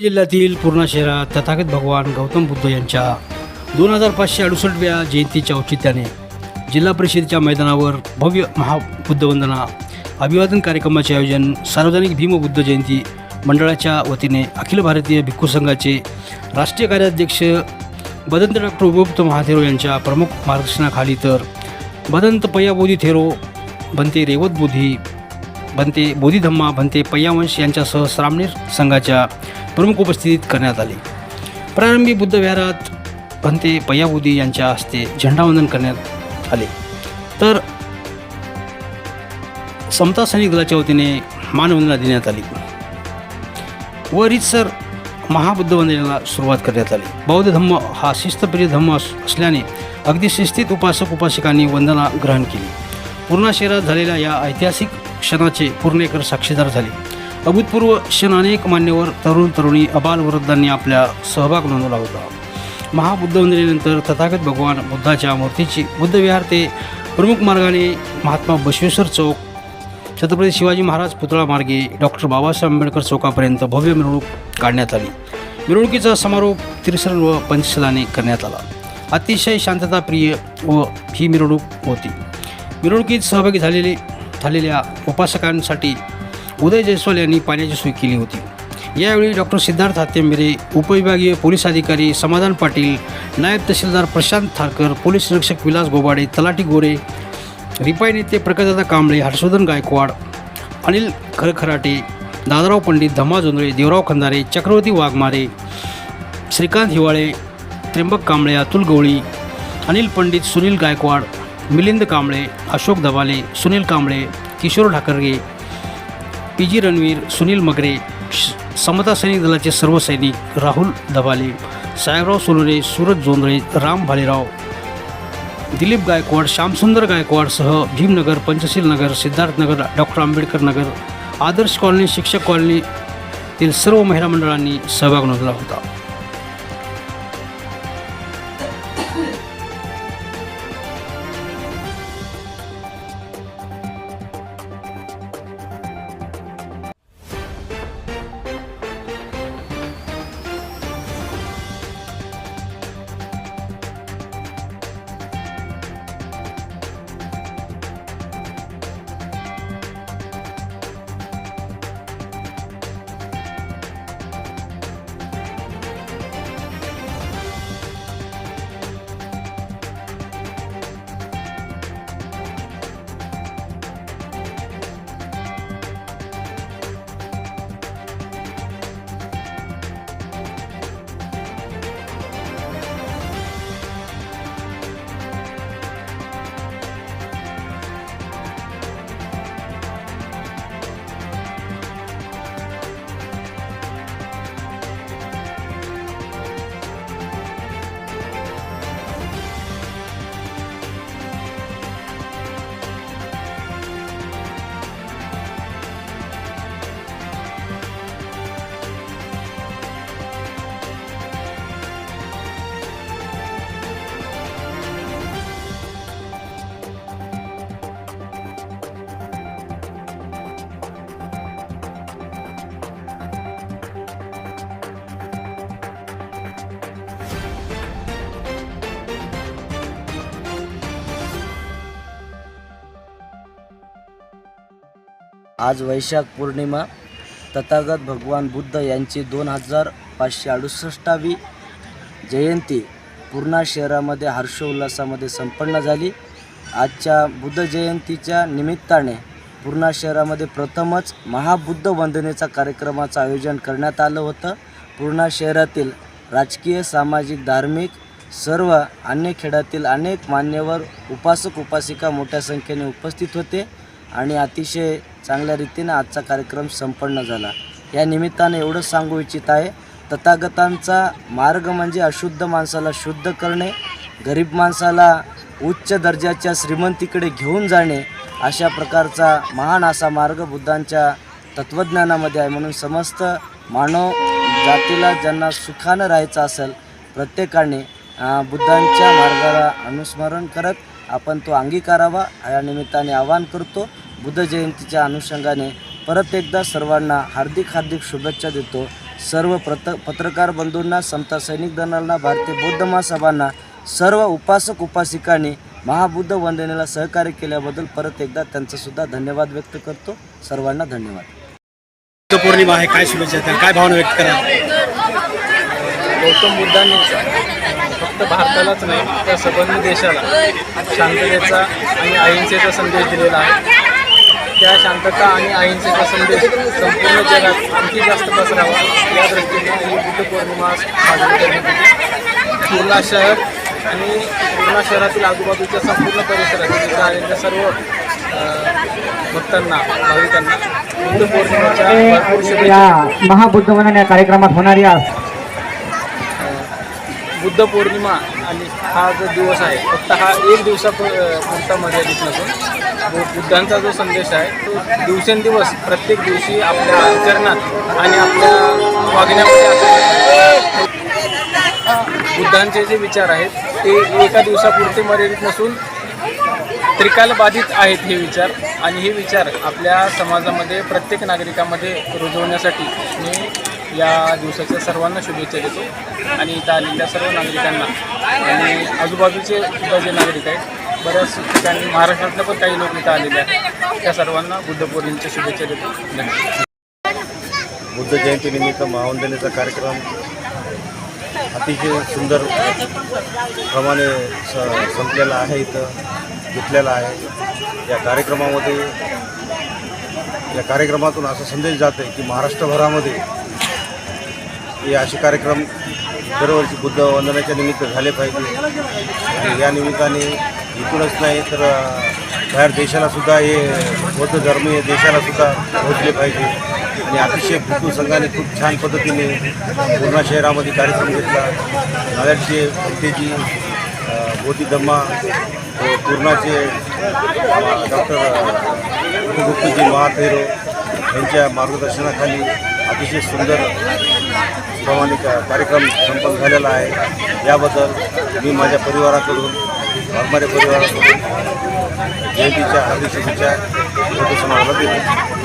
जिल्ह्यातील पूर्णा शहरात तथागत भगवान गौतम बुद्ध यांच्या दोन हजार पाचशे अडुसष्टव्या जयंतीच्या औचित्याने जिल्हा परिषदेच्या मैदानावर भव्य महाबुद्धवंदना अभिवादन कार्यक्रमाचे आयोजन सार्वजनिक भीमबुद्ध जयंती मंडळाच्या वतीने अखिल भारतीय भिक्खू संघाचे राष्ट्रीय कार्याध्यक्ष बदंत डॉक्टर उपयुक्त महाथेरो यांच्या प्रमुख मार्गदर्शनाखाली तर बदंत पय्याबोधी थेरो बनते रेवत बोधी भंते बोधिधम्मा बनते पय्यावंश यांच्यासह श्रामणीर संघाच्या प्रमुख उपस्थितीत करण्यात आले. प्रारंभी बुद्धविहारात भंते पय्याबुदी यांच्या हस्ते झेंडावंदन करण्यात आले. तर समता सैनिक दलाच्या वतीने मानवंदना देण्यात आली. व रितसर महाबुद्धवंदनेला सुरुवात करण्यात आली. बौद्ध धम्म हा शिस्तप्रिय धम्म असल्याने अगदी शिस्तीत उपासक उपासिकांनी वंदना ग्रहण केली. पूर्णा शहरात झालेल्या या ऐतिहासिक क्षणाचे पूर्णेकर साक्षीदार झाले. अभूतपूर्व क्षण अनेक मान्यवर तरुण तरुणी अबाल वृद्धांनी आपल्या सहभाग नोंदवला होता. महाबुद्ध वंदनेनंतर तथागत भगवान बुद्धाच्या मूर्तीची बुद्धविहार ते प्रमुख मार्गाने महात्मा बसवेश्वर चौक छत्रपती शिवाजी महाराज पुतळा मार्गे डॉक्टर बाबासाहेब आंबेडकर चौकापर्यंत भव्य मिरवणूक काढण्यात आली. मिरवणुकीचा समारोप त्रिसरण व पंचशलाने करण्यात आला. अतिशय शांतताप्रिय व ही मिरवणूक होती. मिरवणुकीत सहभागी झालेले झालेल्या उपासकांसाठी उदय जयस्वाल यांनी पाण्याची सोय केली होती. यावेळी डॉक्टर सिद्धार्थ हातेंबिरे उपविभागीय पोलीस अधिकारी समाधान पाटील नायब तहसीलदार प्रशांत थारकर पोलीस निरीक्षक विलास गोबाडे तलाटी गोरे रिपाई नेते प्रकाशदादा कांबळे हर्षवर्धन गायकवाड अनिल खरखराटे दादाराव पंडित धमा जोंधळे देवराव खंदारे चक्रवर्ती वाघमारे श्रीकांत हिवाळे त्र्यंबक कांबळे अतुल गवळी अनिल पंडित सुनील गायकवाड मिलिंद कांबळे अशोक दबाले सुनील कांबळे किशोर ठाकरगे पी जी रणवीर सुनील मगरे समता सैनिक दलाचे सर्व सैनिक राहुल दबाले साहेबराव सोनरे सूरज जोंधळे राम भालेराव दिलीप गायकवाड श्यामसुंदर गायकवाडसह भीमनगर पंचशील नगर सिद्धार्थनगर डॉक्टर आंबेडकर नगर आदर्श कॉलनी शिक्षक कॉलनीतील सर्व महिला मंडळांनी सहभाग नोंदला होता. आज वैशाख पौर्णिमा. तथागत भगवान बुद्ध यांची दोन हजार पाचशे अडुसष्टावी जयंती पूर्णा शहरामध्ये हर्षोल्लासामध्ये संपन्न झाली. आजच्या बुद्ध जयंतीच्या निमित्ताने पूर्णा शहरामध्ये प्रथमच महाबुद्ध वंदनेचा कार्यक्रमाचं आयोजन करण्यात आलं होतं. पूर्णा शहरातील राजकीय सामाजिक धार्मिक सर्व अन्य खेड्यातील अनेक मान्यवर उपासक उपासिका मोठ्या संख्येने उपस्थित होते आणि अतिशय चांगल्या रीतीनं आजचा कार्यक्रम संपन्न झाला. या निमित्ताने एवढंच सांगू इच्छित आहे तथागतांचा मार्ग म्हणजे अशुद्ध माणसाला शुद्ध करणे गरीब माणसाला उच्च दर्जाच्या श्रीमंतीकडे घेऊन जाणे अशा प्रकारचा महान असा मार्ग बुद्धांच्या तत्त्वज्ञानामध्ये आहे. म्हणून समस्त मानव जातीला ज्यांना सुखानं राहायचं असेल प्रत्येकाने बुद्धांच्या मार्गाला अनुस्मरण करत आपण तो अंगीकारावा. या निमित्ताने आवाहन करतो. बुद्ध जयंतीच्या अनुषंगाने परत एकदा सर्वांना हार्दिक हार्दिक शुभेच्छा देतो. सर्व प्रत पत्रकार बंधूंना समता सैनिक दलांना भारतीय बौद्ध महासभांना सर्व उपासक उपासिकांनी महाबुद्ध वंदनेला सहकार्य केल्याबद्दल परत एकदा त्यांचा सुद्धा धन्यवाद व्यक्त करतो. सर्वांना धन्यवाद. बुद्ध पौर्णिमा आहे. काय शुभेच्छा? काय भावना व्यक्त करा गौतम बुद्धांनी फक्त भारतालाच नाही तर संबंध देशाला शांततेचा आणि अहिंसेचा संदेश दिलेला आहे. त्या शांतता आणि अहिंसेचा संदेश संपूर्ण जगात आणखी जास्त पसरावा या दृष्टीने ही बुद्ध पौर्णिमा साजरी करण्यात पूर्णा शहर आणि पूर्णा शहरातील आजूबाजूच्या संपूर्ण परिसरात आलेल्या सर्व भक्तांना भाविकांना बुद्ध पौर्णिमेच्या या महाबुद्ध वंदन या कार्यक्रमात होणारी आज बुद्ध पौर्णिमा आणि हा जो दिवस आहे फक्त हा एक दिवसा पुरता मर्यादित नसून बुद्धांचा जो संदेश आहे तो दिवसेंदिवस प्रत्येक दिवशी आपल्या आचरणात आणि आपल्या वागण्यामध्ये बुद्धांचे जे विचार आहेत ते एका दिवसापुरते मर्यादित नसून त्रिकालबाधित आहेत हे विचार. आणि हे विचार आपल्या समाजामध्ये प्रत्येक नागरिकामध्ये रुजवण्यासाठी मी या दिवसाच्या सर्वांना शुभेच्छा देतो. आणि इथं आलेल्या सर्व नागरिकांना आणि आजूबाजूचे सुद्धा जे नागरिक आहेत बऱ्याच ठिकाणी महाराष्ट्रातल्या पण काही लोक इथं आलेले आहेत. त्या सर्वांना बुद्ध पौर्णिमेच्या शुभेच्छा देतो. धन्यवाद. बुद्ध जयंतीनिमित्त महावंदनेचा कार्यक्रम अतिशय सुंदर प्रमाणे स संपलेला आहे इथं घेतलेला आहे. या कार्यक्रमामध्ये या कार्यक्रमातून असा संदेश जात आहे की महाराष्ट्रभरामध्ये हे असे कार्यक्रम दरवर्षी बुद्ध वंदनाच्या निमित्त झाले पाहिजे. आणि या निमित्ताने इथूनच नाही तर बाहेर देशालासुद्धा हे बौद्ध धर्मीय देशालासुद्धा पोहोचले पाहिजे. आणि अतिशय भिक्खू संघाने खूप छान पद्धतीने पूर्णा शहरामध्ये कार्यक्रम घेतला. नागाडचे भक्तेजी बोधिधम्मा व पूर्णाचे डॉक्टर गुप्तजी महाथैरो यांच्या मार्गदर्शनाखाली अतिशय सुंदर प्रमाणे कार्यक्रम संपन्न झालेला आहे. याबद्दल मी माझ्या परिवाराकडून वाघमारे परिवाराकडून जयंतीच्या हार्दिक शुभेच्छा देतो